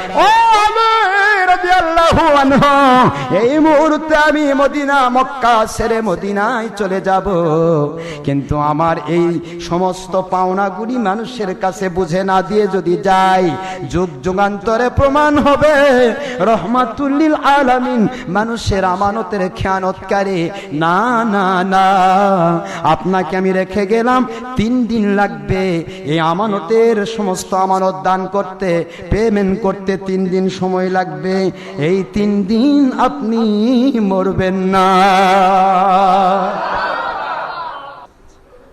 ও আলী রাদিয়াল্লাহু এই মুহূর্তে আমি মদিনা, মক্কা ছেড়ে মদিনায় চলে যাব। কিন্তু আমার এই সমস্ত পাওনাগুলি মানুষের কাছে বুঝে না দিয়ে যদি যাই, যুগ যুগান্তরে প্রমাণ হবে। রহমাতুল্লিল মানুষের আমানতের খেয়ানতকারী। না না না। আপনাকে আমি রেখে গেলাম, তিন দিন লাগবে। এই আমানতের সমস্ত আমানত দান করতে পেমেন্ট করতে তিন দিন সময় লাগবে। এই তিন দিন আপনি মরবেন না।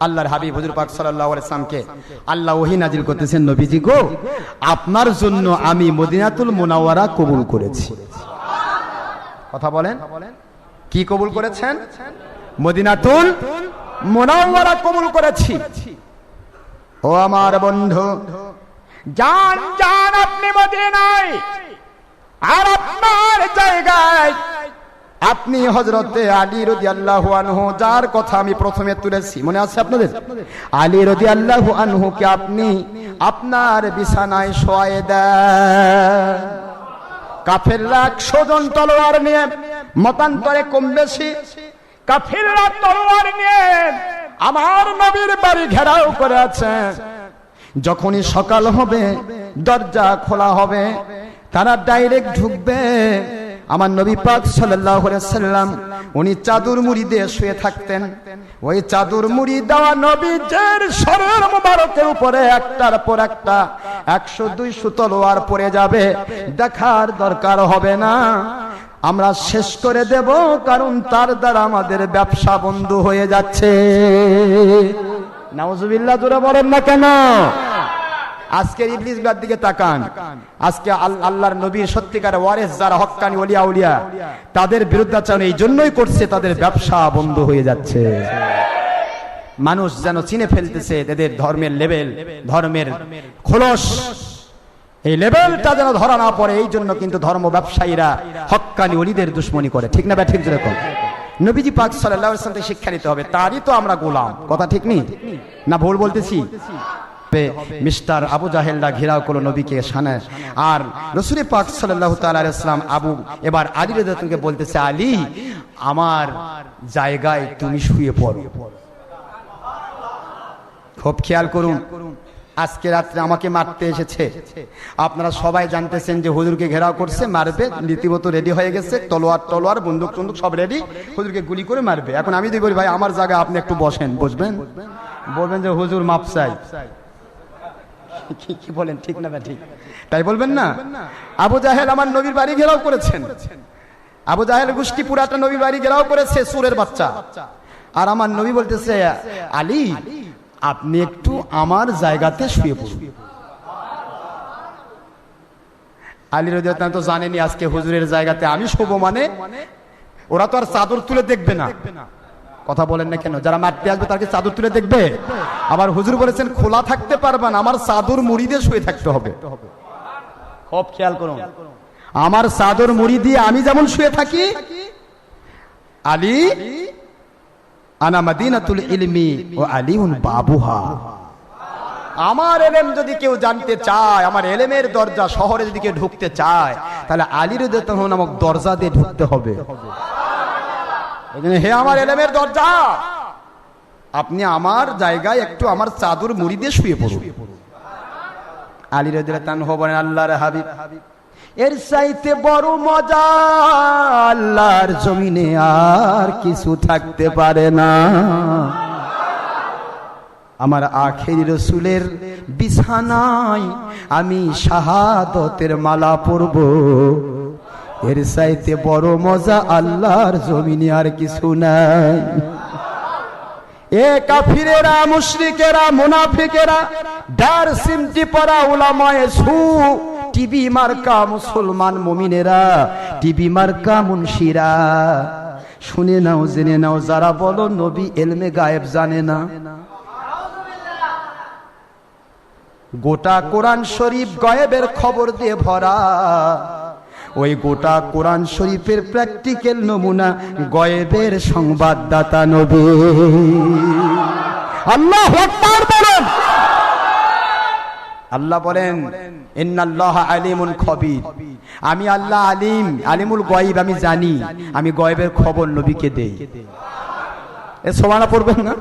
আল্লাহর হাবিব হুজুর পাক সাল্লাল্লাহু আলাইহি সাল্লামকে আল্লাহ ওহী নাজিল করতেছেন নবীজি গো, আপনার জন্য আমি মদিনাতুল মুনাওয়ারা কবুল করেছি। কথা বলেন। কি কবুল করেছেন? মদিনাতুল মুনাওয়ারা কবুল করেছি। ও আমার বন্ধু, যান যান আপনি মদিনায়। আর আপনি হজরতে আলী রদি আল্লাহু আনহু, যার কথা আমি প্রথমে তুলেছি, মনে আছে আপনাদের? আলী রদি আল্লাহু আনহুকে আপনি আপনার বিছানায় শোয়ায়ে দেন। কাফেররা একশো তলোয়ার নিয়ে মতান্তরে কম বেশি, কাফেররা তলোয়ার নিয়ে আমার নবীর বাড়ি ঘেরাও করে আছে। যখনই সকাল হবে, দরজা খোলা হবে, তারা ডাইরেক্ট ঢুকবে আমার নবী পাক আলাইহি সাল্লাম উনি চাদর মুড়ি দিয়ে শুয়ে থাকতেন। ওই চাদর মুড়ি দেওয়া নবীজের শরীর মুবারকের উপরে একটার পর একটা, একশো, দুইশো তলোয়ার পড়ে যাবে। দেখার দরকার হবে না। আমরা শেষ করে দেব, কারণ তার দ্বারা আমাদের ব্যবসা বন্ধ হয়ে যাচ্ছে। নাউজুবিল্লাহ, জোরে বলেন না কেন? আজকে ইবলিস গার দিকে তাকান। আজকে আল্লাহর নবীর সত্যিকার ওয়ারেস যারা হক্কানি ওলিয়া উলিয়া, তাদের বিরুদ্ধাচরণ এই জন্যই করছে, তাদের ব্যবসা বন্ধ হয়ে যাচ্ছে। মানুষ যেন চিনে ফেলতেছে এদের ধর্মের লেভেল, ধর্মের খোলস। এই লেভেলটা যেন ধরা না পড়ে, এই জন্য কিন্তু ধর্ম ব্যবসায়ীরা হক্কানি অলিদের দুশ্মনী করে। ঠিক না ব্যা ঠিক যেরকম? নবীজি পাক আলাইহি ওয়াসাল্লাম শিক্ষা নিতে হবে, তারই তো আমরা গোলাম। কথা ঠিক নেই? না ভুল বলতেছি? মিস্টার আবু জাহেলরা ঘেরাও করল নবীকে সানে আর রসুল পাক আলাইহি সাল্লাম আবু, এবার আলী রাদিয়াল্লাহু বলতেছে, আলী, আমার জায়গায় তুমি শুয়ে পড়ো। খুব খেয়াল করুন, আজকে রাত্রে আমাকে মারতে এসেছে। আপনারা সবাই জানতেছেন যে হুজুরকে ঘেরাও করছে, মারবে, রীতিমতো রেডি হয়ে গেছে, তলোয়ার তলোয়ার, বন্দুক টন্দুক সব রেডি হুজুরকে গুলি করে মারবে। এখন আমি যদি বলি, ভাই, আমার জায়গায় আপনি একটু বসেন। বসবেন বলবেন যে, হুজুর মাপ চাই। কি কি বলেন ঠিক না ঠিক তাই বলবেন না? আবু জাহেল আমার নবীর বাড়ি ঘেরাও করেছেন। আবু জাহেল গোষ্ঠী পুরাটা নবীর বাড়ি ঘেরাও করেছে সুরের বাচ্চা। আর আমার নবী বলতেছে আলী আপনি একটু আমার জায়গাতে শুয়ে পড়ুন। আলী রদিয়ান তো জানেনি আজকে হুজুরের জায়গাতে আমি শোবো মানে? ওরা তো আর চাদর তুলে দেখবে না। কথা বলেন না কেন? যারা মারতে আসবে তাকে চাদর তুলে দেখবে? আবার হুজুর বলেছেন খোলা থাকতে পারবেন আমার চাদর মুড়ি দিয়ে শুয়ে থাকতে হবে। খুব খেয়াল করুন। আমার চাদর মুড়ি দিয়ে আমি যেমন শুয়ে থাকি আলী আনা মাদিনাতুল ইলমি ও আলিউন বাবুহা। আমার এলেম যদি কেউ জানতে চায় আমার এলেমের দরজা শহরে যদি কেউ ঢুকতে চায় তাহলে আলীর নামক দরজা দিয়ে ঢুকতে হবে। হে আমার এলেমের দরজা। আপনি আমার জায়গায় একটু আমার চাদর মুড়ি দিয়ে শুয়ে পড়ুন। আলী রদিয়ান হবেন আল্লাহর হাবিব, এর চাইতে বড় মজা আল্লাহর জমিনে আর কিছু থাকতে পারে না। আমার আখেরি রসুলের বিছানায় আমি শাহাদতের মালা পরব। এর চাইতে বড় মজা আল্লাহর জমিনে আর কিছু নাই। এ কাফিরেরা, মুশরিকেরা, মুনাফিকেরা ডার সিমটি পরা উলামায়ে সু, টিভি মার্কা মুসলমান মুমিনেরা, টিভি মার্কা মুনশিরা। শুনে নাও, জেনে নাও, যারা বলো নবী এলমে গায়েব জানে না। গোটা কোরআন শরীফ গায়েবের খবর দিয়ে ভরা। ওই গোটা কোরআন শরীফের প্র্যাকটিক্যাল নমুনা গয়েবের সংবাদদাতা নবী। আল্লাহ বলেন। খবির। আমি আল্লাহ আলিম, আলিমুল গয়েব আমি জানি। আমি গয়েবের খবর নবীকে দেই। এ সমানা পড়বেন না?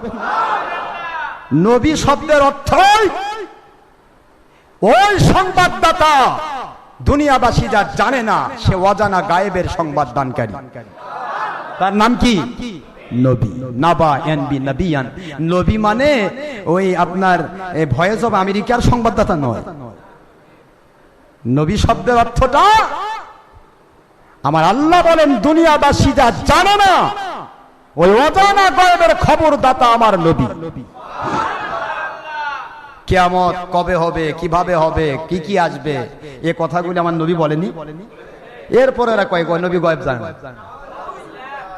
নবী শব্দের অর্থ ওই সংবাদদাতা দুনিয়াবাসী যা জানে না, সে অজানা গায়েবের সংবাদ দানকারী। তার নাম কি? নবী। নাবা নবী মানে ওই আপনার ভয়েস আমেরিকার সংবাদদাতা নয়। নবী শব্দের অর্থটা, আমার আল্লাহ বলেন, দুনিয়াবাসী যা জানে না, ওই অজানা গয়েবের খবর দাতা আমার নবী। কেয়ামত কবে হবে, কীভাবে হবে, কি কি আসবে, এ কথাগুলি আমার নবী বলেনি। এরপরে নবী গয়েব জানে।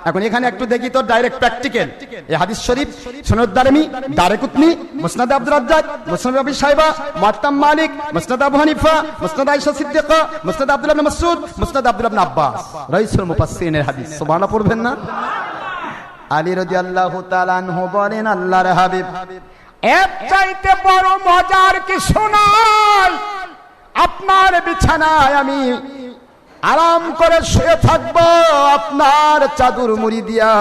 এখন এখানে একটু দেখি তো ডাইরেক্ট প্র্যাকটিক্যাল এই হাদিস শরীফ, সনদ দারমি দারেকুতনি মুসনাদ আব্দুর রাজ্জাক, মুসনাদ আবি সাহেবা মুআত্তাম মালিক, মুসনাদ আবু হানিফা, মুসনাদ আয়েশা সিদ্দিকা, মুসনাদ আব্দুল্লাহ ইবনে মাসউদ, মুসনাদ আব্দুল্লাহ ইবনে আব্বাস। রাইসুল মুফাসসিরিনের হাদিস। সুবহানাল্লাহ পড়বেন না? আলী রাদিয়াল্লাহু তাআলা আনহু বলেন, আল্লাহর হাবিব এর চাইতে বড় মজার কিছু নয় আপনার বিছানায় আমি আরাম করে শুয়ে থাকব, আপনার চাদর মুড়ি দিয়া।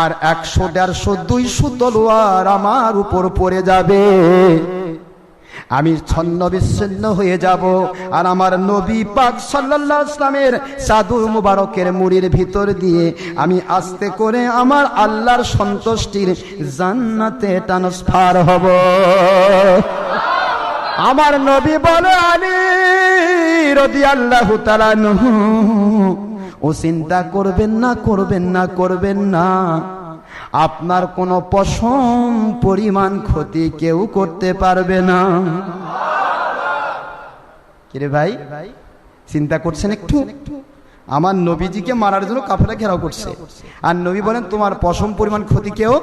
আর একশো, দেড়শো, দুইশো তলোয়ার আমার উপর পড়ে যাবে। আমি ছন্ন বিচ্ছিন্ন হয়ে যাব আর আমার নবী পাক আলাইহি ইসলামের সাধু মুবারকের মুড়ির ভিতর দিয়ে আমি আস্তে করে আমার আল্লাহর সন্তুষ্টির জান্নাতে ট্রান্সফার হব। আমার নবী বলে, আলী রদি আল্লাহ ও চিন্তা করবেন না করবেন না করবেন না। আপনার কোনো পশম পরিমাণ ক্ষতি কেউ করতে পারবে না। কিরে ভাই, চিন্তা করছেন একটু? আমার নবীজিকে মারার জন্য কাফেলা ঘেরাও করছে। আর নবী বলেন, তোমার পশম পরিমাণ ক্ষতি কেউ?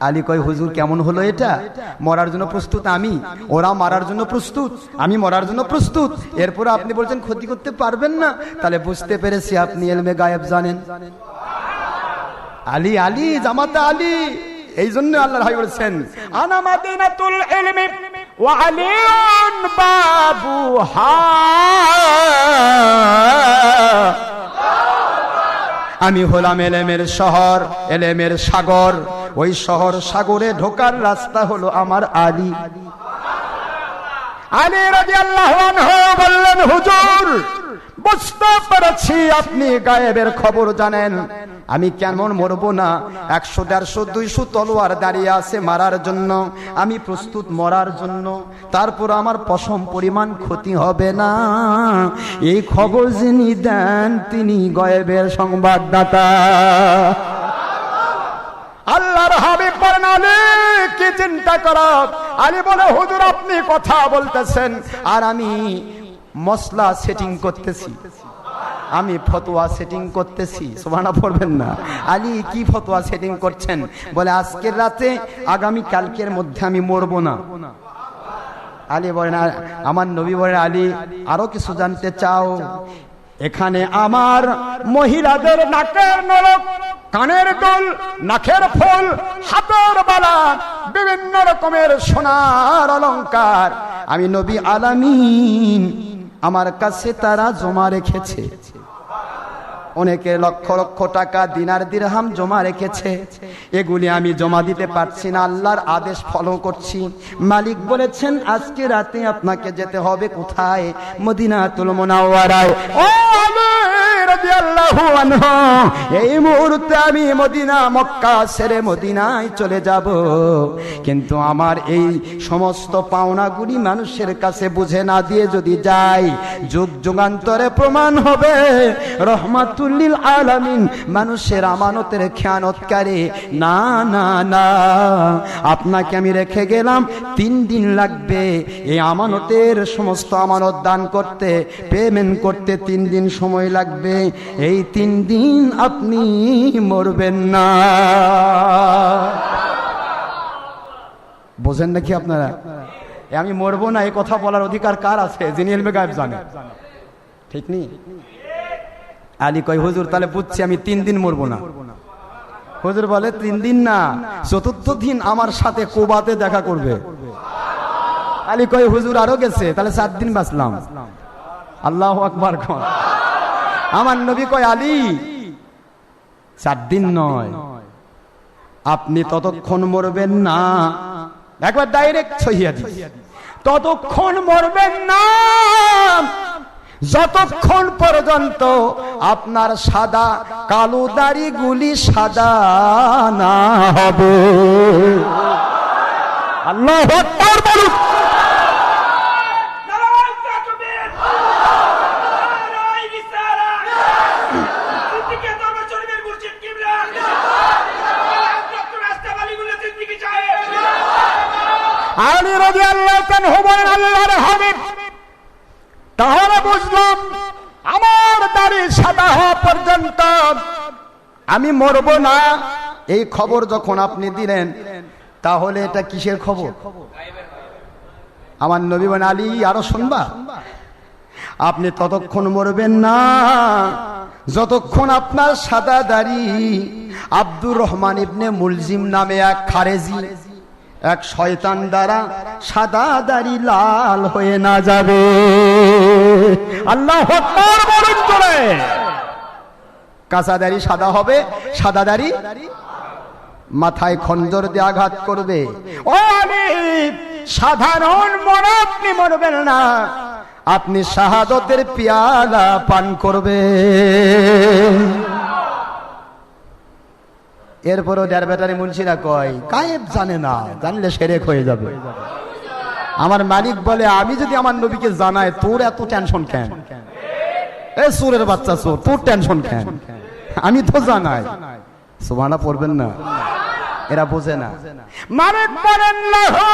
আলী কয়, হুজুর, কেমন হলো এটা? মরার জন্য প্রস্তুত আমি। ওরা মারার জন্য প্রস্তুত, আমি মরার জন্য প্রস্তুত। এরপর আপনি বলছেন, ক্ষতি করতে পারবেন না? তাহলে বুঝতে পেরেছি আপনি এলমে গায়েব জানেন। আলী আলী, জামাতা আলী। এই জন্য আল্লাহ ভাই বলছেন, আনা ইলমি ওয়া আলিয়ুন বাবুহা আমি হলাম এলেমের শহর, এলেমের সাগর। ওই শহর সাগরে ঢোকার রাস্তা হলো আমার আলী। আলী রাদিয়াল্লাহু আল্লাহ বললেন, হুজুর বুঝতে পেরেছি, আপনি গায়েবের খবর জানেন। আমি কেমন মরবো না? একশো, দেড়শো, দুইশো তলোয়ার দাঁড়িয়ে আছে মারার জন্য। আমি প্রস্তুত মরার জন্য। তারপর আমার পশম পরিমাণ ক্ষতি হবে না। এই খবর যিনি দেন, তিনি গয়েবের সংবাদদাতা। আল্লাহর হাবিব বলেন, আলী, কি চিন্তা করো? আলী বলে, হুজুর, আপনি কথা বলতেছেন। আর আমি মশলা সেটিং করতেছি। আমি ফতোয়া সেটিং করতেছি। সোভানা পড়বেন না। আলী কি ফতোয়া সেটিং করছেন? বলে, আজকের রাতে, আগামী কালকের মধ্যে আমি মরবো না। আলী বলেন আমার নবী বলেন, আলী, আরও কিছু জানতে চাও? এখানে আমার মহিলাদের নাকের নরক, কানের দুল নাকের ফুল, হাতের বালা, বিভিন্ন রকমের সোনার অলংকার। আমি নবী আলামিন আমার কাছে তারা জমা রেখেছে। অনেকে লক্ষ লক্ষ টাকা দিনার দিরহাম জমা রেখেছে। এগুলি আমি জমা দিতে পারছি না, আল্লাহর আদেশ ফলো করছি। মালিক বলেছেন, আজকে রাতে আপনাকে যেতে হবে কোথায়? রাদিয়াল্লাহু আনহু, এই মুহূর্তে আমি মদিনা, মক্কা সেরে মদিনায় চলে যাব। কিন্তু আমার এই সমস্ত পাওনাগুলি মানুষের কাছে বুঝে না দিয়ে যদি যাই, যুগ যুগান্তরে প্রমাণ হবে। রহমাতুল্লিল আলামিন, মানুষের আমানতের খেয়ানতকারী। না না না, আপনাকে আমি রেখে গেলাম, তিন দিন লাগবে। এই আমানতের সমস্ত আমানত দান করতে পেমেন্ট করতে তিন দিন সময় লাগবে। এই তিন দিন আপনি মরবেন না। বোঝেন নাকি আপনারা? আমি মরবো না, এই কথা বলার অধিকার কার আছে? যিনি এলমে জানে। ঠিক নেই? আলী কয়, হুজুর, তাহলে বুঝছি আমি তিন দিন মরবো না। হুজুর বলে, তিন দিন না, চতুর্থ দিন আমার সাথে কোবাতে দেখা করবে। আলী কয়, হুজুর আরও গেছে, তাহলে সাত দিন বাঁচলাম। আল্লাহ আকবার কন আমার নবী কয়, আলী চার দিন নয়, আপনি ততক্ষণ মরবেন না। একবার ডাইরেক্ট ছইয়া দিই ততক্ষণ মরবেন না। যতক্ষণ পর্যন্ত আপনার সাদা কালো দাড়িগুলি সাদা না হবে। আল্লাহ আকবার বলুন নারায়ণ তাকবীর নারায়ণ রিসালা জিন্দিগি ধর্ম চরিমের মুর্শিদ কিবলা ডক্টর রাস্তা বালিগুলো জিন্দিগি চায় আলী রাজি আল্লাহ বলেন আল্লাহর হাবিব তাহলে বুঝলাম, আমার দাড়ি সাদা হওয়া পর্যন্ত আমি মরব না। এই খবর যখন আপনি দিলেন, তাহলে এটা কিসের খবর? আমার নবী বলেন, আলী, আরও শুনবা? আপনি ততক্ষণ মরবেন না। যতক্ষণ আপনার সাদা দাড়ি আব্দুর রহমান ইবনে মুলজিম নামে এক খারেজি এক শয়তান দ্বারা সাদা দাড়ি লাল হয়ে না যাবে। আল্লাহ বলুন কাঁচা দাড়ি সাদা হবে, সাদা দাড়ি মাথায় খঞ্জর দিয়ে আঘাত করবে। সাধারণ মনে আপনি মরবেন না। আপনি শাহাদতের পিয়ালা পান করবে এরপরও দেড় ব্যাটারি মুন্সিরা কয়, গায়েব জানে না, জানলে সেরেক হয়ে যাবে। আমার মালিক বলে, আমি যদি আমার নবীকে জানাই, তোর এত টেনশন কেন? এ সুরের বাচ্চা সুর, তোর টেনশন কেন? আমি তো জানাই। সুমানা পড়বেন না। এরা বোঝে না। মালিক বলেন, লাহু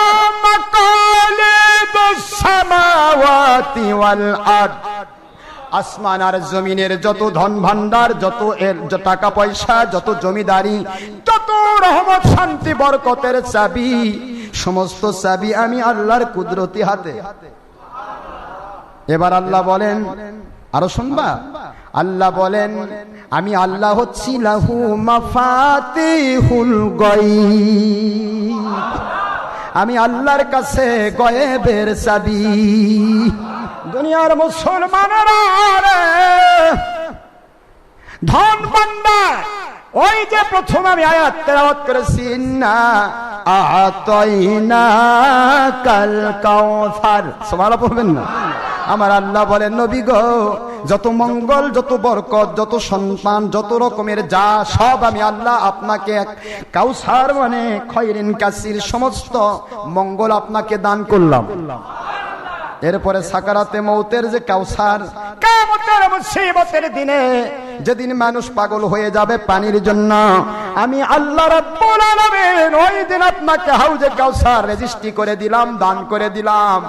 আসমান আর জমিনের যত ধন ভান্ডার যত এর টাকা পয়সা, যত জমিদারি, যত রহমত, শান্তি, বরকতের চাবি, সমস্ত চাবি আমি আল্লাহর কুদরতি হাতে। এবার আল্লাহ বলেন, আরও শুনবা? আল্লাহ বলেন, আমি আল্লাহ হচ্ছি লাহু মাফাতিহুল গায়ব। আমি আল্লাহর কাছে গয়েবের চাবি। দুনিয়ার মুসলমানেরা ধন ভান্ডার ওই যে প্রথম আমি আয়াত করেছি আতাইনা কাল কাউসার। সবারা পড়বেন না। আমার আল্লাহ বলেন নবী গো, যত মঙ্গল, যত বরকত, যত সন্তান, যত রকমের যা, সব আমি আল্লাহ আপনাকে এক কাউসার মানে খয়রিন কাসির, সমস্ত মঙ্গল আপনাকে দান করলাম। এরপরে সাকারাতে মৌতের যে কাউসার মুসিবতের দিনে যেদিন মানুষ পাগল হয়ে যাবে পানির জন্য আমি আল্লাহ রাব্বুল আলামিন ওই দিন আপনাকে হাউজে কাউসার রেজিস্ট্রি করে দিলাম দান করে দিলাম।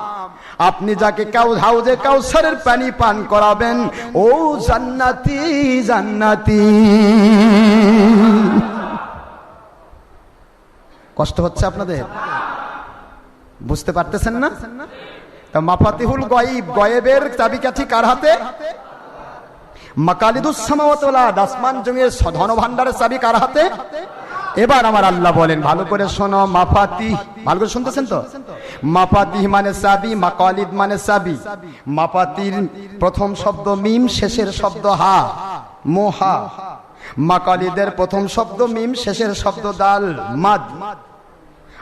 আপনি যাকে কাউ হাউজে কাউসারের পানি পান করাবেন ও জান্নাতি জান্নাতি। কষ্ট হচ্ছে আপনাদের? বুঝতে পারতেছেন না? মাফাতিহুল গয়েব, গয়েবের চাবিকাঠি কার হাতে? মাকালিদুসামাওয়াতলা আসমান জমির ধন ভান্ডারের চাবি কার হাতে? এবার আমার আল্লাহ বলেন, ভালো করে শোনো, মাফাতি ভালো করে শুনতেছেন তো? মাফাতি মানে চাবি, মাকালিদ মানে চাবি। মাফাতির প্রথম শব্দ মিম, শেষের শব্দ হা মোহা মাকালিদের প্রথম শব্দ মিম, শেষের শব্দ দাল, মাদ।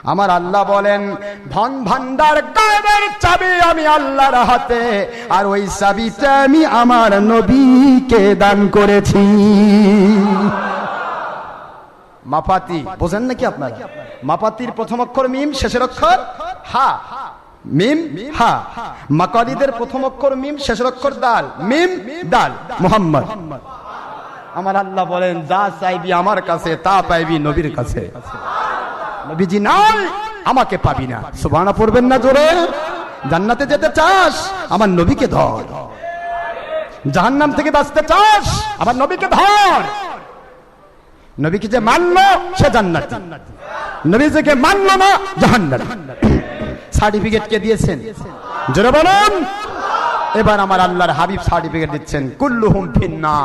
আমার আল্লাহ বলেন, ধন ভান্ডার গায়েবের চাবি আমি আল্লাহর হাতে, আর ওই চাবিটা আমি আমার নবীকে দান করেছি। মাপাতি, বোঝেন নাকি আপনারা? মাপাতির প্রথম অক্ষর মিম, শেষের অক্ষর হা। মিম, হা। মাকালিদের প্রথম অক্ষর মিম, শেষের অক্ষর দাল। মিম, দাল। মোহাম্মদ। আমার আল্লাহ বলেন, যা চাইবি আমার কাছে, তা পাইবি নবীর কাছে। নবীজি, নাই, আমাকে পাবি না। সুবহানা পড়বেন না জোরে। জান্নাতে যেতে চাস, আমার নবীকে ধর। জাহান্নাম থেকে বাঁচতে চাস, আমার নবীকে ধর। নবীকে যে মানলো, সে জান্নাত। নবী যে মানলো না, জাহান্নাম। সার্টিফিকেট কে দিয়েছেন? জোরে বলুন। এবার আমার আল্লাহর হাবিব সার্টিফিকেট দিচ্ছেন। কুল্লুহুম ফিন্না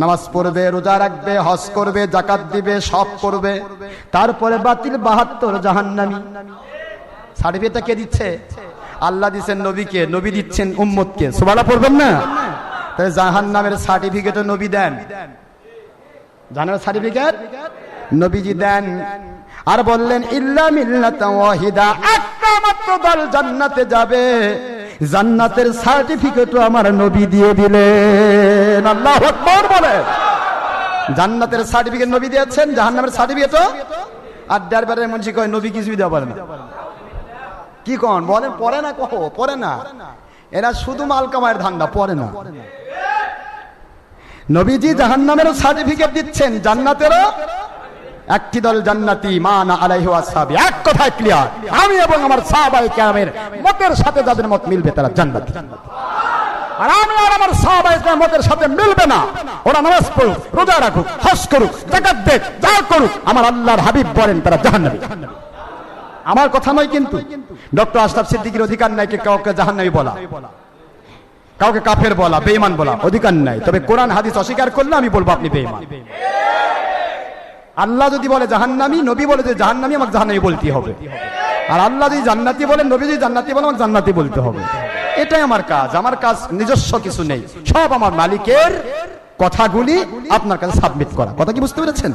নামাজ পড়বে, রোজা রাখবে, হজ করবে জাকাত দিবে, সব করবে। তারপরে বাতিল বাহাত্তর জাহান্নামি। সার্টিফিকেটটা কে দিচ্ছে? আল্লাহ দিচ্ছেন নবীকে, নবী দিচ্ছেন উম্মতকে। সুবালা পড়বেন না? তাহলে জাহান নামের সার্টিফিকেটও নবী দেন। জাহানের সার্টিফিকেট? নবীজি দেন। আর বললেন, ইল্লা মিল্লাতা ওয়াহিদা একটা মাত্র দল জান্নাতে যাবে। জান্নাতের সার্টিফিকেটও আমার নবী দিয়ে দিলেন। আল্লাহু বলেন জান্নাতের সার্টিফিকেট নবী দিয়েছেন, জাহান্নামের সার্টিফিকেটও আর ড্রাইভারের মনসি কয়, নবী কিছুই দেওয়া পারে না। কি কন, বলেন পরে না কহ পরে না। এরা শুধু মাল কামায়ের ধান্দা পরে না। নবীজি জাহান্নামেরও সার্টিফিকেট দিচ্ছেন, জান্নাতেরও একটি দল জান্নাতি, মানা আলাইহি ওয়াসহাবি এক কথায় ক্লিয়ার আমি এবং আমার সাহাবায়ে কেরামের মতের সাথে যাদের মত মিলবে তারা জান্নাতি। আর আমি আর আমার সাহাবায়ে মতের সাথে মিলবে না। ওরা নামাজ পড়ুক, রোজা রাখুক, হজ করুক, জাকাত দেখ যা করুক, আমার আল্লাহর হাবিব বলেন তারা জাহান্নামী। আমার কথা নয় কিন্তু, ডক্টর আশরাফ সিদ্দিকীর অধিকার নাই কি কাউকে জাহান্নামী বলা। কাউকে কাফের বলা, বেঈমান বলা, অধিকার নাই। তবে কোরআন, হাদিস অস্বীকার করলে আমি বলব আপনি বেঈমান। আল্লাহ যদি বলে জাহান্নামি, নবী বলে যে জাহান্নামি, আমাকে জাহান্নামি বলতে হবে। আর আল্লাহ যদি জান্নাতি বলেন নবী যদি জান্নাতি বলে, আমাকে জান্নাতি বলতে হবে। এটাই আমার কাজ। আমার কাজ নিজস্ব কিছু নেই। সব আমার মালিকের কথাগুলি আপনার কাছে সাবমিট করা। কথা কি বুঝতে পেরেছেন?